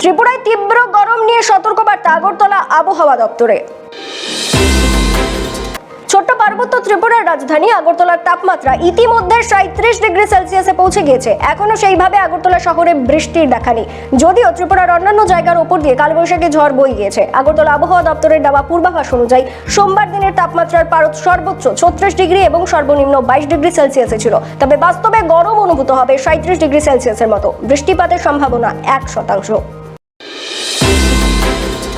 ত্রিপুরায় তীব্র গরম নিয়ে সতর্কবার্তা আগরতলা আবহাওয়া দপ্তরে। ছোট্ট পার্বত্য ত্রিপুরার রাজধানী আগরতলার তাপমাত্রা ইতিমধ্যে সাঁত্রিশ ডিগ্রি সেলসিয়াসে পৌঁছে গিয়েছে। এখনও সেইভাবে আগরতলা শহরে বৃষ্টির দেখা নেই। যদিও ত্রিপুরার অন্যান্য জায়গার ওপর দিয়ে কালবৈশাখী ঝড় বয়ে গিয়েছে। আগরতলা আবহাওয়া দপ্তরের দেওয়া পূর্বাভাস অনুযায়ী, সোমবার দিনের তাপমাত্রার পারদ সর্বোচ্চ ছত্রিশ ডিগ্রি এবং সর্বনিম্ন বাইশ ডিগ্রি সেলসিয়াসে ছিল। তবে বাস্তবে গরম অনুভূত হবে সাঁত্রিশ ডিগ্রি সেলসিয়াসের মতো। বৃষ্টিপাতের সম্ভাবনা এক শতাংশ।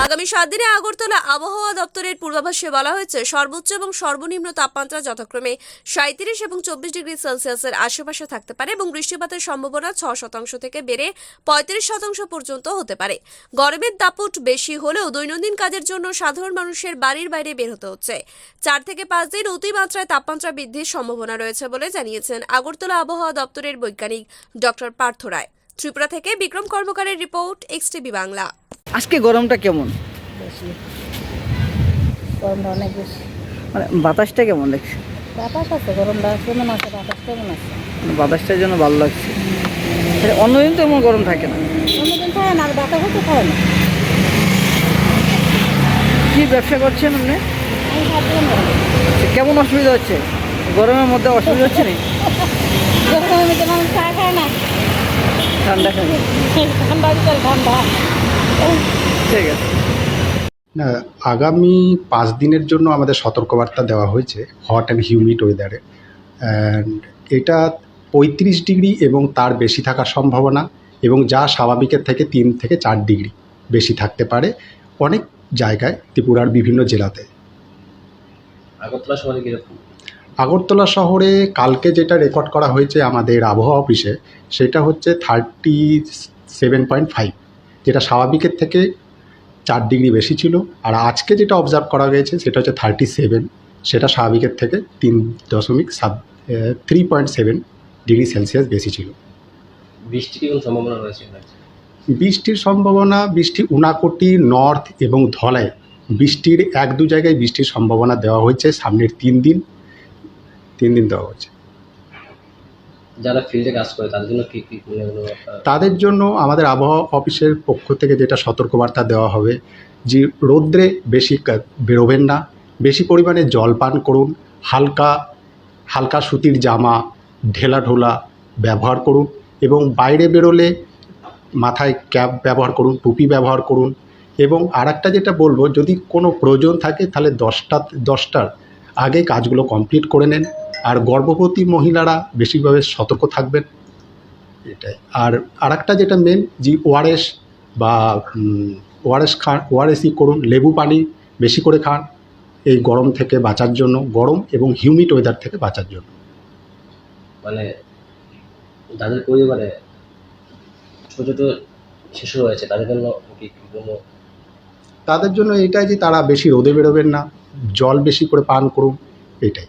আগামী সাত দিনে আগরতলা আবহাওয়া দপ্তরের পূর্বাভাসে বলা হয়েছে, সর্বোচ্চ এবং সর্বনিম্ন তাপমাত্রা যথাক্রমে সাঁত্রিশ এবং চব্বিশ ডিগ্রি সেলসিয়াসের আশেপাশে থাকতে পারে এবং বৃষ্টিপাতের সম্ভাবনা ছ শতাংশ থেকে বেড়ে পঁয়ত্রিশ শতাংশ পর্যন্ত হতে পারে। গরমের দাপট বেশি হলেও দৈনন্দিন কাজের জন্য সাধারণ মানুষের বাড়ির বাইরে বের হতে হচ্ছে। চার থেকে পাঁচ দিন অতিমাত্রায় তাপমাত্রা বৃদ্ধির সম্ভাবনা রয়েছে বলে জানিয়েছেন আগরতলা আবহাওয়া দপ্তরের বৈজ্ঞানিক ডক্টর পার্থ রায়। ত্রিপুরা থেকে বিক্রম কর্মকারের রিপোর্ট এক্সটিভি বাংলা। আজকে গরমটা কেমন? বেশি। গরমটা অনেক বেশি। মানে বাতাসটা কেমন দেখছে বাতাস আছে গরমটা কেমন আছে বাতাস কেমন আছে। মানে বাতাসটার জন্য ভালো লাগছে। অন্যদিন তো এমন গরম থাকে না। অন্যদিন না বাতাসও তো না। কি ব্যবসা করছেন আপনি? আচ্ছা, কেমন অসুবিধা হচ্ছে? গরমের মধ্যে অসুবিধা হচ্ছে না গরমের মধ্যে মানুষ চা খায় না। ঠান্ডা ঠান্ডা ঠান্ডা। ঠিক আছে। না আগামী পাঁচ দিনের জন্য আমাদের সতর্কবার্তা দেওয়া হয়েছে হট অ্যান্ড হিউমিড ওয়েদারে অ্যান্ড এটা পঁয়ত্রিশ ডিগ্রি এবং তার বেশি থাকার সম্ভাবনা এবং যা স্বাভাবিকের থেকে তিন থেকে চার ডিগ্রি বেশি থাকতে পারে অনেক জায়গায় ত্রিপুরার বিভিন্ন জেলাতে। আগরতলা শহরে কীরকম? আগরতলা শহরে কালকে যেটা রেকর্ড করা হয়েছে আমাদের আবহাওয়া অফিসে সেটা হচ্ছে থার্টি সেভেন পয়েন্ট ফাইভ যেটা স্বাভাবিকের থেকে চার ডিগ্রি বেশি ছিল। আর আজকে যেটা অবজার্ভ করা গেছে সেটা হচ্ছে থার্টি সেভেন সেটা স্বাভাবিকের থেকে তিন দশমিক সাত three point seven degree Celsius বেশি ছিল। বৃষ্টির সম্ভাবনা রয়েছে? বৃষ্টির সম্ভাবনা বৃষ্টি উনাকোটি নর্থ এবং ধলায় বৃষ্টির এক দু জায়গায় বৃষ্টির সম্ভাবনা দেওয়া হয়েছে সামনের তিন দিন। তিন দিন দেওয়া হয়েছে। যারা ফিল্ডে কাজ করে তাদের জন্য কি কি মানে তাদের জন্য আমাদের আবহাওয়া অফিসের পক্ষ থেকে যেটা সতর্কবার্তা দেওয়া হবে যে রৌদ্রে বেশি বেরোবেন না। বেশি পরিমাণে জল পান করুন। হালকা হালকা সুতির জামা ঢেলা ঢোলা ব্যবহার করুন এবং বাইরে বেরোলে মাথায় ক্যাপ ব্যবহার করুন, টুপি ব্যবহার করুন এবং আর যেটা বলব, যদি কোনো প্রয়োজন থাকে তাহলে দশটা, দশটার আগে কাজগুলো কমপ্লিট করে নেন। আর গর্ভবতী মহিলারা বেশিভাবে সতর্ক থাকবেন। এটাই। আর আর একটা যেটা মেন যে ওআরএস বা ওআরএস খান ওআরএসই করুন লেবু পানি বেশি করে খান এই গরম থেকে বাঁচার জন্য গরম এবং হিউমিড ওয়েদার থেকে বাঁচার জন্য। মানে যাদের পরিবারে ছোট ছোট শিশু রয়েছে তাদের জন্য কি কি কোনো তাদের জন্য এটাই যে তারা বেশি রোদে বেরোবেন না জল বেশি করে পান করুন এটাই।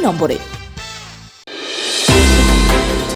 নম্বরে।